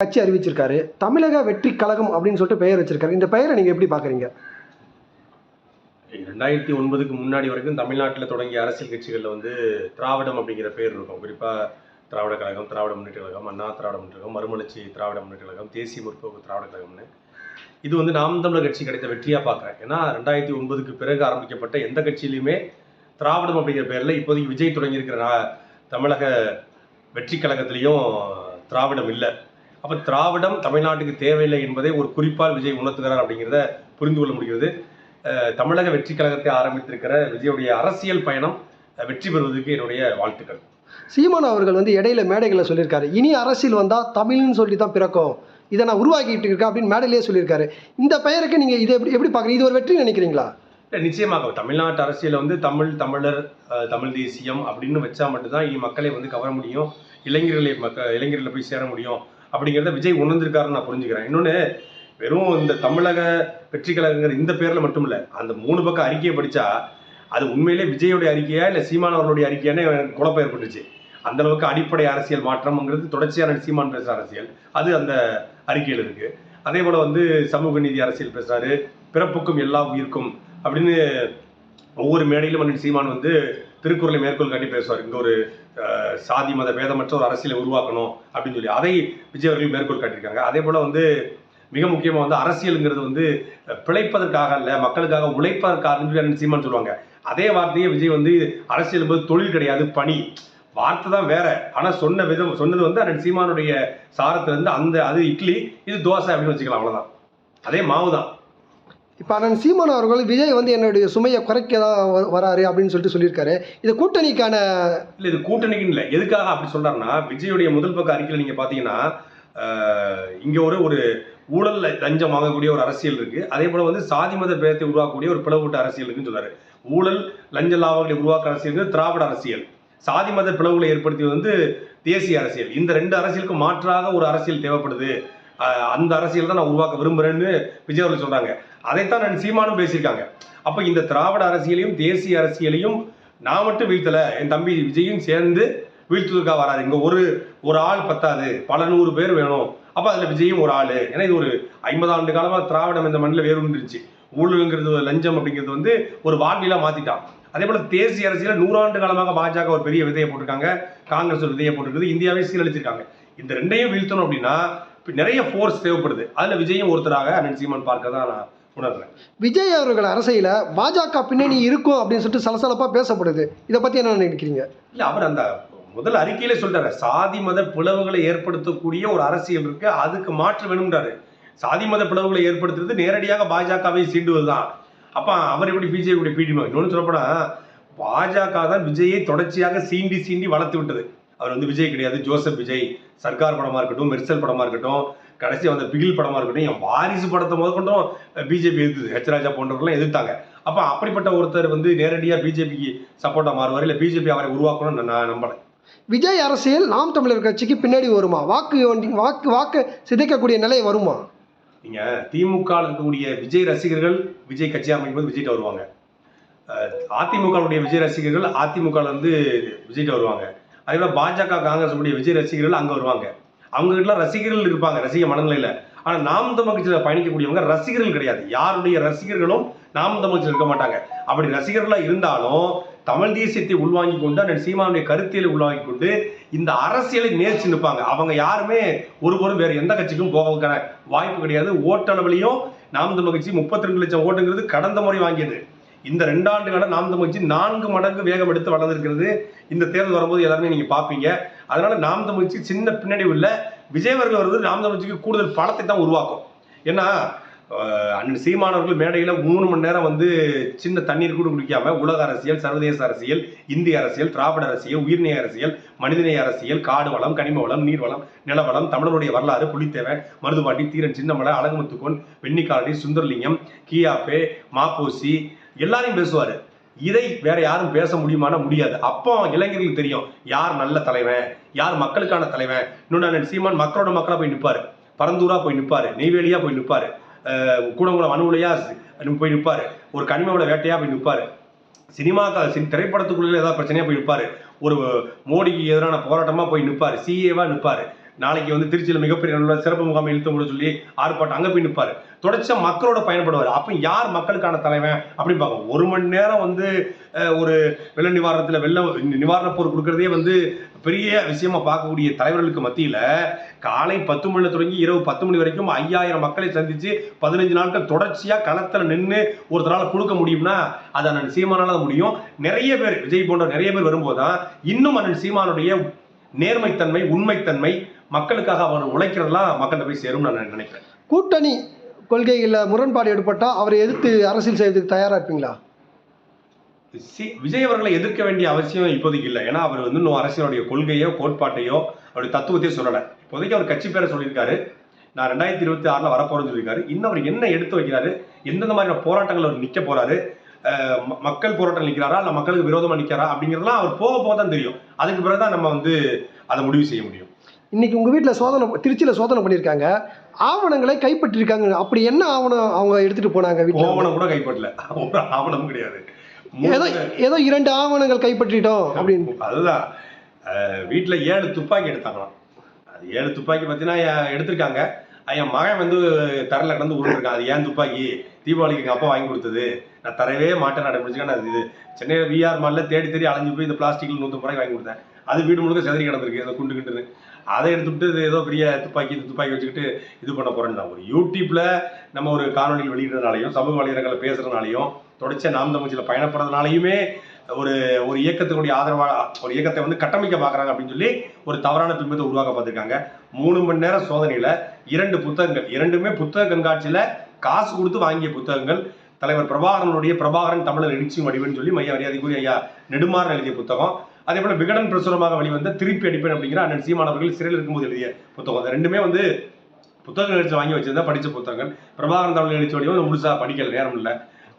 கட்சி அறிவிச்சிருக்காரு. தமிழக வெற்றி கழகம் அப்படின்னு சொல்லிட்டு பெயர் வச்சிருக்காரு. இந்த பெயரை நீங்க எப்படி பாக்குறீங்க ரெண்டாயிரத்தி ஒன்பதுக்கு முன்னாடி வரைக்கும் தமிழ்நாட்டில் தொடங்கிய அரசியல் கட்சிகளில் வந்து திராவிடம் அப்படிங்கிற பேர் இருக்கும். குறிப்பாக திராவிட கழகம் திராவிட முன்னேற்ற கழகம் அண்ணா திராவிட முன்னேற்ற கழகம் மறுமலர்ச்சி திராவிட முன்னேற்ற கழகம் தேசிய முற்போக்கு திராவிட கழகம்னு. இது வந்து நாம் தமிழர் கட்சி கிடைத்த வெற்றியாக பார்க்குறேன். ஏன்னா ரெண்டாயிரத்தி ஒன்பதுக்கு பிறகு ஆரம்பிக்கப்பட்ட எந்த கட்சியிலையுமே திராவிடம் அப்படிங்கிற பேரில் இப்போதைக்கு விஜய் தொடங்கியிருக்கிற தமிழக வெற்றி கழகத்திலையும் திராவிடம் இல்லை. அப்போ திராவிடம் தமிழ்நாட்டுக்கு தேவையில்லை என்பதை ஒரு குறிப்பால் விஜய் உணர்த்துகிறார் அப்படிங்கிறத புரிந்து கொள்ள முடிகிறது. தமிழக வெற்றி கழகத்தை ஆரம்பித்திருக்கிற விஜயுடைய அரசியல் பயணம் வெற்றி பெறுவதற்கு என்னுடைய வாழ்த்துக்கள். சீமான் அவர்கள் வந்து இடையில மேடைகளில் சொல்லியிருக்காரு. இனி அரசியல் வந்தா தமிழ்னு சொல்லி தான் பிறக்கும். இதை நான் உருவாக்கிட்டு இருக்கேன் அப்படின்னு மேடையிலேயே சொல்லியிருக்காரு. இந்த பெயருக்கு நீங்க இதை எப்படி எப்படி பாக்குறீங்க இது ஒரு வெற்றி நினைக்கிறீங்களா? இல்ல, நிச்சயமாக. தமிழ்நாட்டு அரசியல வந்து தமிழ் தமிழர் தமிழ் தேசியம் அப்படின்னு வச்சா மட்டும்தான் இனி மக்களை வந்து கவர முடியும். இளைஞர்களை மக்க இளைஞர்களை போய் சேர முடியும். அப்படிங்கிறத விஜய் உணர்ந்திருக்காருன்னு நான் புரிஞ்சுக்கிறேன். இன்னொன்று வெறும் இந்த தமிழக வெற்றி கழகங்கிற இந்த பேரில் மட்டும் இல்லை அந்த மூணு பக்கம் அறிக்கையை படித்தா அது உண்மையிலே விஜயோடைய அறிக்கையா இல்லை சீமான் அவர்களுடைய அறிக்கையானே எனக்கு குழப்பம் ஏற்பட்டுச்சு. அந்த அளவுக்கு அடிப்படை அரசியல் மாற்றம்ங்கிறது தொடர்ச்சியான சீமான் பேசுகிற அரசியல். அது அந்த அறிக்கையில் இருக்கு. அதே போல வந்து சமூக நீதி அரசியல் பேசுறாரு பிறப்புக்கும் எல்லா உயிர்க்கும் அப்படின்னு ஒவ்வொரு மேடையிலும் மன்னன் சீமான் வந்து திருக்குறளை மேற்கோள் காட்டி பேசுவார். இங்கே ஒரு சாதி மத பேதமற்ற ஒரு அரசியலை உருவாக்கணும் அப்படின்னு சொல்லி. அதை விஜய் அவர்கள் மேற்கோள் காட்டியிருக்காங்க. அதே போல் வந்து மிக முக்கியமாக வந்து அரசியலுங்கிறது வந்து பிழைப்பதற்காக அல்ல மக்களுக்காக உழைப்பதற்காக சொல்லி சீமான் சொல்லுவாங்க. அதே வார்த்தையை விஜய் வந்து அரசியல் என்பது தொழில் கிடையாது பணி. வார்த்தை தான் வேற. ஆனால் சொன்ன விதம் சொன்னது வந்து அண்ணன் சீமானுடைய சாரத்துல இருந்து அந்த அது இட்லி இது தோசை அப்படின்னு வச்சுக்கலாம் அவ்வளோதான் அதே மாவு தான் இப்போ அண்ணன் சீமான் அவர்கள் விஜய் வந்து என்னுடைய சுமையை குறைக்க தான் வ- வராரு அப்படின்னு சொல்லிட்டு சொல்லியிருக்காரு. இது கூட்டணிக்கான இல்லை இது கூட்டணிக்குன்னு இல்லை. எதுக்காக அப்படி சொல்கிறாருன்னா விஜயுடைய முதல் பக்க அறிக்கையில் நீங்கள் பார்த்தீங்கன்னா இங்கே ஒரு ஒரு ஊழல் லஞ்சம் வாங்கக்கூடிய ஒரு அரசியல் இருக்குது அதே போல் வந்து சாதி மத பேதத்தை உருவாக்கக்கூடிய ஒரு பிளவுபட்ட அரசியல் இருக்குன்னு சொல்கிறாரு ஊழல் லஞ்ச லாபங்களை உருவாக்க அரசியல் திராவிட அரசியல். சாதி மத பிளவுகளை ஏற்படுத்தியது வந்து தேசிய அரசியல். இந்த ரெண்டு அரசியலுக்கு மாற்றாக ஒரு அரசியல் தேவைப்படுது. அந்த அரசியல் தான் நான் உருவாக்க விரும்புறேன்னு விஜய் அவர்கள் சொல்றாங்க. அதைத்தான் நான் சீமானும் பேசியிருக்காங்க. அப்ப இந்த திராவிட அரசியலையும் தேசிய அரசியலையும் நான் மட்டும் வீழ்த்தல. என் தம்பி விஜயும் சேர்ந்து வீழ்த்துவதற்காக வராது. இங்க ஒரு ஒரு ஆள் பத்தாது. பல நூறு பேர் வேணும். அப்ப அதுல விஜயும் ஒரு ஆளு. ஏன்னா இது ஒரு ஐம்பது ஆண்டு காலமா திராவிடம் இந்த மண்ணில் வேறுண்டுருச்சு ஊழலுங்கிறது ஒரு லஞ்சம் அப்படிங்கிறது வந்து ஒரு வாழ்வியலா மாத்திட்டான். அதே போல தேசிய அரசியல நூறாண்டு காலமாக பாஜக ஒரு பெரிய விதையை போட்டிருக்காங்க. காங்கிரஸ் ஒரு விதையை போட்டிருக்குது. இந்தியாவே சீரழிச்சிருக்காங்க. இந்த ரெண்டையும் வீழ்த்தணும் அப்படின்னா நிறைய ஃபோர்ஸ் தேவைப்படுது. அதுல விஜயும் ஒருத்தராக அண்ணன் சீமான் பார்க்க தான் நான் உணர்றேன். விஜய் அவர்கள் அரசியல பாஜக பின்னணி இருக்கும் அப்படின்னு சொல்லிட்டு சலசலப்பா பேசப்படுது. இதை பத்தி என்ன நினைக்கிறீங்க? இல்ல அவர் அந்த முதல் அறிக்கையில சொல்றாரு சாதி மத பிளவுகளை ஏற்படுத்தக்கூடிய ஒரு அரசியல் இருக்கு அதுக்கு மாற்று வேணும்ன்றாரு. சாதி மத பிளவுகளை ஏற்படுத்துறது நேரடியாக பாஜகவை சீண்டுவதுதான். அப்ப அவர் எப்படி பிஜேபி பீடிமா இன்னொன்னு சொல்லப்போனா பாஜக தான் விஜயை தொடர்ச்சியாக சீண்டி சீண்டி வளர்த்து விட்டது. அவர் வந்து விஜய் கிடையாது ஜோசப் விஜய். சர்க்கார் படமா இருக்கட்டும் மெர்சல் படமா இருக்கட்டும் கடைசி வந்த பிகில் படமா இருக்கட்டும் என் வாரிசு படத்தை முதற்கொண்டும் பிஜேபி எதிர்த்தது ஹெச் ராஜா போன்றவர்கள்லாம் எதிர்த்தாங்க. அப்ப அப்படிப்பட்ட ஒருத்தர் வந்து நேரடியா பிஜேபிக்கு சப்போர்ட்டா மாறுவார்? இல்ல பிஜேபி அவரை உருவாக்கணும்னு நான் நம்பல. விஜய் அரசியல் நாம் தமிழர் கட்சிக்கு பின்னாடி வருமா? வாக்கு வாக்கு வாக்கு சிதைக்கக்கூடிய நிலை வருமா? நீங்க திமுக இருக்கக்கூடிய விஜய் ரசிகர்கள் விஜய் கட்சி அமைக்கும்போது விஜய்கிட்ட வருவாங்க. அதிமுகவுடைய விஜய் ரசிகர்கள் அதிமுக ல இருந்து விஜய்கிட்ட வருவாங்க. அதே போல பாஜக காங்கிரஸ் கூடிய விஜய் ரசிகர்கள் அங்க வருவாங்க. அவங்க கிட்ட ரசிகர்கள் இருப்பாங்க ரசிக மனநிலையில. ஆனா நாம் தமிழ் கட்சியில பயணிக்கக்கூடியவங்க ரசிகர்கள் கிடையாது. யாருடைய ரசிகர்களும் நாம் தமிழ் இருக்க மாட்டாங்க. அப்படி ரசிகர்களா இருந்தாலும் தமிழ் தேசியத்தை உள்வாங்கி கொண்டு அந்த சீமானுடைய கருத்தியலை உள்வாங்கி கொண்டு இந்த அரசியலை நேர்ச்சி நிற்பாங்க. அவங்க யாருமே ஒருபோரும் வேற எந்த கட்சிக்கும் போவதற்கான வாய்ப்பு கிடையாது. ஓட்டளவுலையும் நாம் தமிழ் கட்சி முப்பத்தி ரெண்டு லட்சம் ஓட்டுங்கிறது கடந்த முறை வாங்கியது. இந்த ரெண்டு ஆண்டுகள நாம் தமிழ் கட்சி நான்கு மடங்கு வேகம் எடுத்து வளர்ந்துருக்கிறது. இந்த தேர்தல் வரும்போது எல்லாருமே நீங்க பாப்பீங்க. அதனால நாம் தமிழ் கட்சி சின்ன பின்னாடி உள்ள விஜயவர்கள் வருது நாம் தமிழ் கட்சிக்கு கூடுதல் பலத்தை தான் உருவாக்கும். ஏன்னா அண்ணன் சீமானவர்கள் மேடையில மூணு மணி நேரம் வந்து சின்ன தண்ணீர் கூட குடிக்காம உலக அரசியல் சர்வதேச அரசியல் இந்திய அரசியல் திராவிட அரசியல் உயிர்நேய அரசியல் மனிதநேய அரசியல் காடு வளம் கனிம வளம் நீர் வளம் நிலவளம் தமிழருடைய வரலாறு புலித்தேவன் மருதுபாண்டி தீரன் சின்னமலை அழகுமுத்துக்கோன் வெண்ணிக்காலடி சுந்தரலிங்கம் கியாப்பே மாப்போசி எல்லாரையும் பேசுவாரு. இதை வேற யாரும் பேச முடியுமானா முடியாது. அப்போ இளைஞர்களுக்கு தெரியும் யார் நல்ல தலைவன் யார் மக்களுக்கான தலைவன். இன்னொன்று சீமான் மக்களோட மக்களா போய் நிற்பாரு பரந்தூரா போய் நிற்பாரு நெய்வேலியா போய் நிற்பாரு அஹ் கூடங்குளம் அணுவுலையா போய் நிற்பாரு ஒரு கனிமவள வேட்டையா போய் நிற்பாரு சினிமா திரைப்படத்துக்குள்ள ஏதாவது பிரச்சனையா போய் நிற்பாரு ஒரு மோடிக்கு எதிரான போராட்டமா போய் நிற்பாரு சிஏவா நிற்பாரு நாளைக்கு வந்து திருச்சியில் மிகப்பெரிய சிறப்பு முகாம் இழுத்து கூட சொல்லி ஆர்ப்பாட்டம் அங்கே போய் நிற்பாரு தொடர்ச்சியா மக்களோட பயன்படுவார். அப்போ யார் மக்களுக்கான தலைவன் அப்படின்னு பார்க்கணும். ஒரு மணி நேரம் வந்து ஒரு வெள்ள நிவாரணத்தில் வெள்ள நிவாரணப் பொருள் கொடுக்கறதே வந்து பெரிய விஷயமா பார்க்கக்கூடிய தலைவர்களுக்கு மத்தியில காலை பத்து மணில தொடங்கி இரவு பத்து மணி வரைக்கும் ஐயாயிரம் மக்களை சந்திச்சு பதினஞ்சு நாட்கள் தொடர்ச்சியா களத்துல நின்று ஒருத்தரால கொடுக்க முடியும்னா அது அண்ணன் சீமானால முடியும். நிறைய பேர் விஜய் போன்ற நிறைய பேர் வரும்போது தான் இன்னும் அண்ணன் சீமானுடைய நேர்மைத்தன்மை உண்மைத்தன்மை மக்களுக்காக அவர் உழைக்கிறதெல்லாம் மக்கள்கிட்ட போய் சேரும் நான் நினைக்கிறேன். கூட்டணி கொள்கைகளில் முரண்பாடு ஏற்பட்டா அவரை எதிர்த்து அரசியல் செய்யறதுக்கு தயாரா இருப்பீங்களா? சி- விஜய் அவர்களை எதிர்க்க வேண்டிய அவசியம் இப்போதைக்கு இல்லை. ஏன்னா அவர் வந்து இன்னும் அரசியலுடைய கொள்கையோ கோட்பாட்டையோ அவருடைய தத்துவத்தையோ சொல்லலை. இப்போதைக்கு அவர் கட்சி பேரை சொல்லியிருக்காரு. நான் ரெண்டாயிரத்தி இருபத்தி ஆறில் வரப்போறேன்னு சொல்லியிருக்காரு. இன்னும் அவர் என்ன எடுத்து வைக்கிறாரு? எந்தெந்த மாதிரியான போராட்டங்கள் அவர் நிற்க போறாரு? மக்கள் போராட்டம் நிற்கிறாரா? இல்லை மக்களுக்கு விரோதமா நிற்கிறாரா அப்படிங்கிறதெல்லாம் அவர் போக போக தான் தெரியும். அதுக்கு பிறகு தான் நம்ம வந்து அதை முடிவு செய்ய முடியும். இன்னைக்கு உங்க வீட்டில் சோதனை திருச்சியில் சோதனை பண்ணியிருக்காங்க ஆவணங்களை கைப்பற்றிருக்காங்க. அப்படி என்ன ஆவணம் அவங்க எடுத்துட்டு போனாங்க வீட்டில் ஆவணம் கூட கைப்பற்றல. ஒரு ஆவணமும் கிடையாது. ஏதோ ஏதோ இரண்டு ஆவணங்கள் கைப்பற்றிட்டோம் அப்படின்னு. அதுதான். வீட்ல ஏழு துப்பாக்கி எடுத்தாங்களாம். அது ஏழு துப்பாக்கி பார்த்தீங்கன்னா எடுத்திருக்காங்க. என் மகன் வந்து தரல கடந்து உருண்டுருக்கான். அது ஏன் துப்பாக்கி? தீபாவளிக்கு எங்கள் அப்பா வாங்கி கொடுத்தது. நான் தரவே மாட்டேன். நடைமுடிச்சுக்கேன் நான் இது. சென்னையில் விஆர் மாலில் தேடி தேடி அலைஞ்சு போய் இந்த பிளாஸ்டிக்கில் நூற்றி ரூபாய்க்கு வாங்கி கொடுத்தேன். அது வீடு முழுக்க செதறி கிடந்திருக்கு. அதை குண்டு கிட்டுன்னு அதை எடுத்துக்கிட்டு இது ஏதோ பெரிய துப்பாக்கி துப்பாக்கி வச்சுக்கிட்டு இது பண்ண போறேன்னு தான் ஒரு யூடியூப்ல நம்ம ஒரு காணொலியில் வெளியிடுறதுனாலையும் சமூக வலைதளங்களில் பேசுறதுனாலையும் தொடர்ச்சியாக நாம் தமிழ்ச்சியில் பயணப்படுறதுனாலையுமே ஒரு ஒரு இயக்கத்தினுடைய ஆதரவா ஒரு இயக்கத்தை வந்து கட்டமைக்க பார்க்குறாங்க அப்படின்னு சொல்லி ஒரு தவறான பிம்பத்தை உருவாக்க பார்த்துருக்காங்க. மூணு மணி நேரம் சோதனையில் இரண்டு புத்தகங்கள் இரண்டுமே புத்தக கண்காட்சியில் காசு கொடுத்து வாங்கிய புத்தகங்கள். தலைவர் பிரபாகரனுடைய பிரபாகரன் தமிழர் எழுச்சி வடிவன்னு சொல்லி மைய மரியாதைக்குரிய ஐயா நெடுமாறன் எழுதிய புத்தகம். அதே போல விகடன் பிரசுரமாக வெளிவந்த திருப்பி அடிப்பேன் அப்படிங்கிற அண்ணன் சீமானவர்கள் சிறையில் இருக்கும்போது எழுதிய புத்தகம். அது ரெண்டுமே வந்து புத்தகங்கள் எழுச்சி வாங்கி வச்சிருந்தா படிச்ச புத்தகங்கள். பிரபாகரன் தமிழ் எழுச்சி வடிவம் முழுசா படிக்கல நேரம் இல்லை.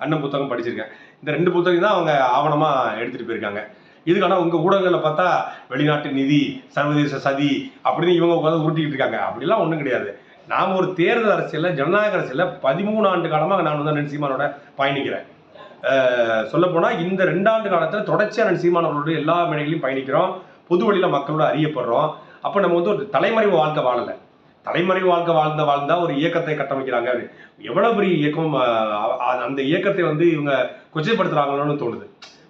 அண்ணன் புத்தகம் படிச்சிருக்கேன். இந்த ரெண்டு புத்தகம் தான் அவங்க ஆவணமா எடுத்துட்டு போயிருக்காங்க. இதுக்கான உங்க ஊடகங்களில் பார்த்தா வெளிநாட்டு நிதி சர்வதேச சதி அப்படின்னு இவங்க உட்காந்து உருட்டிக்கிட்டு இருக்காங்க. அப்படிலாம் ஒன்றும் கிடையாது. நாம் ஒரு தேர்தல் அரசியலில் ஜனநாயக அரசியலில் பதிமூணு ஆண்டு காலமாக நான் வந்து அண்ணன் பயணிக்கிறேன். சொல்லப்போனால் இந்த ரெண்டாண்டு காலத்தில் தொடர்ச்சியாக அண்ணன் சீமானவர்களுடைய எல்லா மேடைகளையும் பயணிக்கிறோம். பொது வழியில் மக்களோட அறியப்படுறோம். அப்போ நம்ம வந்து ஒரு தலைமறைவு வாழ்க்கை வாழலை. தலைமறைவு வாழ்க்கை வாழ்ந்த வாழ்ந்தா ஒரு இயக்கத்தை கட்டமைக்கிறாங்க. எவ்வளவு பெரிய இயக்கம் அந்த இயக்கத்தை வந்து இவங்க கொச்சைப்படுத்துறாங்களோன்னு தோணுது.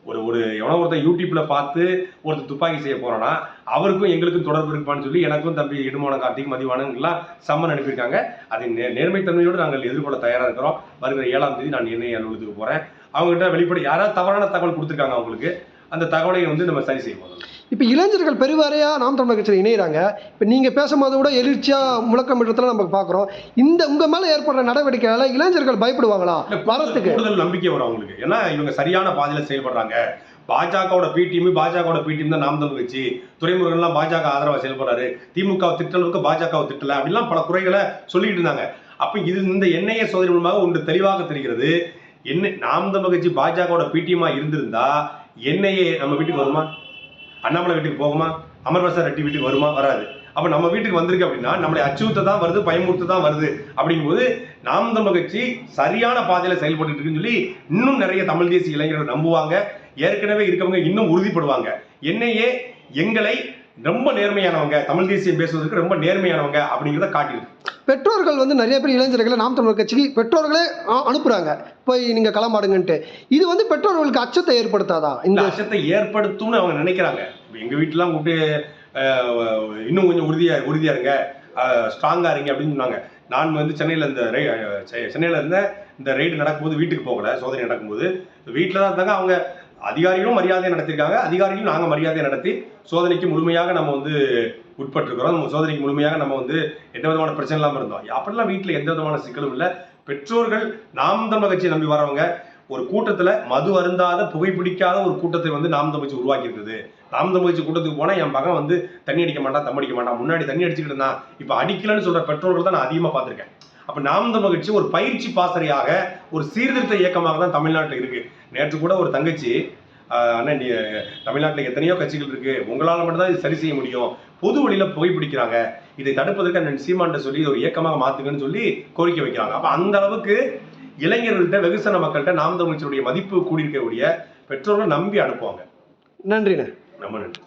ஒரு ஒரு எவனோ ஒருத்தன் யூடியூப்ல பார்த்து ஒருத்தர் துப்பாக்கி செய்ய போறானா அவருக்கும் எங்களுக்கும் தொடர்பு இருப்பான்னு சொல்லி எனக்கும் தம்பி இடுமான கார்த்திக் மதிவானங்களாம் சம்மன் அனுப்பியிருக்காங்க. அதை நே நேர்மைத்தன்மையோடு நாங்கள் எதிர்கொள்ள தயாராக இருக்கிறோம். வருகிற ஏழாம் தேதி நான் எண்ணெய் அலுவலகத்துக்கு போறேன். அவங்ககிட்ட வெளிப்படை யாராவது தவறான தகவல் கொடுத்துருக்காங்க அவங்களுக்கு அந்த தகவலை வந்து நம்ம சரி செய்வோம். இப்போ இளைஞர்கள் பெருவாரியா நாம் தமிழர் கட்சியில் இணையிறாங்க. இப்போ நீங்கள் பேசும்போது கூட எழுச்சியா முழக்கமிட்டத்தில் நம்ம பார்க்குறோம் இந்த உங்க மேலே ஏற்படுற நடவடிக்கையால இளைஞர்கள் பயப்படுவாங்களா? வரத்துக்கு கூடுதல் நம்பிக்கை வரும் அவங்களுக்கு. ஏன்னா இவங்க சரியான பாதையில செயல்படுறாங்க. பாஜகவோட பி டீம் பாஜகவோட பி டீம் தான் நாம் தமிழ் கட்சி. துறைமுருகன்லாம் பாஜக ஆதரவா செயல்படுறாரு. திமுக திட்டளவுக்கு பாஜக திட்டல. அப்படிலாம் பல குறைகளை சொல்லிட்டு இருந்தாங்க. அப்ப இது இந்த எண்ணெயை சோதனை மூலமாக ஒன்று தெளிவாக தெரிகிறது. என்ன நாம் தமிழ் கட்சி பாஜகவோட பி டீமா இருந்திருந்தா எண்ணெயே நம்ம வீட்டுக்கு வருமா? அண்ணாமலை வீட்டுக்கு போகுமா? அமர்வசா ரெட்டி வீட்டுக்கு வருமா? வராது. அப்ப நம்ம வீட்டுக்கு வந்திருக்கு அப்படின்னா நம்மளை அச்சுறுத்த தான் வருது பயமுறுத்த தான் வருது. அப்படிங்கும்போது நாம் தமிழ் கட்சி சரியான பாதையில செயல்பட்டு இருக்குன்னு சொல்லி இன்னும் நிறைய தமிழ் தேசிய இளைஞர்கள் நம்புவாங்க. ஏற்கனவே இருக்கவங்க இன்னும் உறுதிப்படுவாங்க. என்னையே எங்களை ரொம்ப நேர்மையானவங்க தமிழ் தேசியம் பேசுவதற்கு ரொம்ப நேர்மையானவங்க அப்படிங்கிறத காட்டியிருக்கு. பெற்றோர்கள் வந்து நிறைய பேர் இளைஞர்களை நாம் தமிழர் கட்சிக்கு பெற்றோர்களே அனுப்புறாங்க. போய் நீங்க களமாடுங்கன்ட்டு இது வந்து பெற்றோர்களுக்கு அச்சத்தை ஏற்படுத்தாதா? இந்த அச்சத்தை ஏற்படுத்தும்னு அவங்க நினைக்கிறாங்க. எங்க வீட்டுலாம் கூப்பிட்டு இன்னும் கொஞ்சம் உறுதியா உறுதியா இருங்க. ஸ்ட்ராங்கா இருங்க அப்படின்னு சொன்னாங்க. நான் வந்து சென்னையில இந்த சென்னையில இருந்த இந்த ரைடு நடக்கும்போது வீட்டுக்கு போகல சோதனை நடக்கும்போது. வீட்டில் தான் இருந்தாங்க. அவங்க அதிகாரிகளும் மரியாதை நடத்திருக்காங்க அதிகாரிகளும் நாங்கள் மரியாதை நடத்தி சோதனைக்கு முழுமையாக நம்ம வந்து உட்பட்டிருக்கிறோம். நம்ம சோதனைக்கு முழுமையாக நம்ம வந்து எந்த விதமான பிரச்சனை இல்லாமல் இருந்தோம். அப்படிலாம் வீட்டில் எந்த விதமான சிக்கலும் இல்லை. பெற்றோர்கள் நாம் தமிழ் கட்சியை நம்பி வரவங்க ஒரு கூட்டத்துல மது அருந்தாத புகைப்பிடிக்காத ஒரு கூட்டத்தை வந்து நாம் தமிழ்ச்சி உருவாக்கி இருந்தது நாம் தமிழ்ச்சி கூட்டத்துக்கு போனா என் பக்கம் வந்து தண்ணி அடிக்க மாட்டான் தம் அடிக்க மாட்டான். முன்னாடி தண்ணி அடிச்சுக்கிட்டு இருந்தான். இப்ப அடிக்கலன்னு சொல்ற பெற்றோர்கள் தான் நான் அதிகமா பார்த்திருக்கேன். அப்ப நாம் தமிழ் கட்சி ஒரு பயிற்சி பாசறையாக ஒரு சீர்திருத்த இயக்கமாக தான் தமிழ்நாட்டில் இருக்கு. நேற்று கூட ஒரு தங்கச்சி ஆஹ், அண்ணன் நீ தமிழ்நாட்டில் எத்தனையோ கட்சிகள் இருக்கு உங்களால மட்டும் தான் இது சரி செய்ய முடியும். பொது வழியில புகைப்பிடிக்கிறாங்க. இதை தடுப்பதற்கு அண்ணன் சீமான்ட்ட சொல்லி ஒரு இயக்கமாக மாத்துங்கன்னு சொல்லி கோரிக்கை வைக்கிறாங்க. அப்ப அந்த அளவுக்கு இளைஞர்கள்ட்ட வெகுசன மக்கள்கிட்ட நாம் தமிழ்ச்சியுடைய மதிப்பு கூடியிருக்கக்கூடிய பெற்றோர்கள் நம்பி அனுப்புவாங்க. நன்றிண்ணே. நம்ம நன்றி.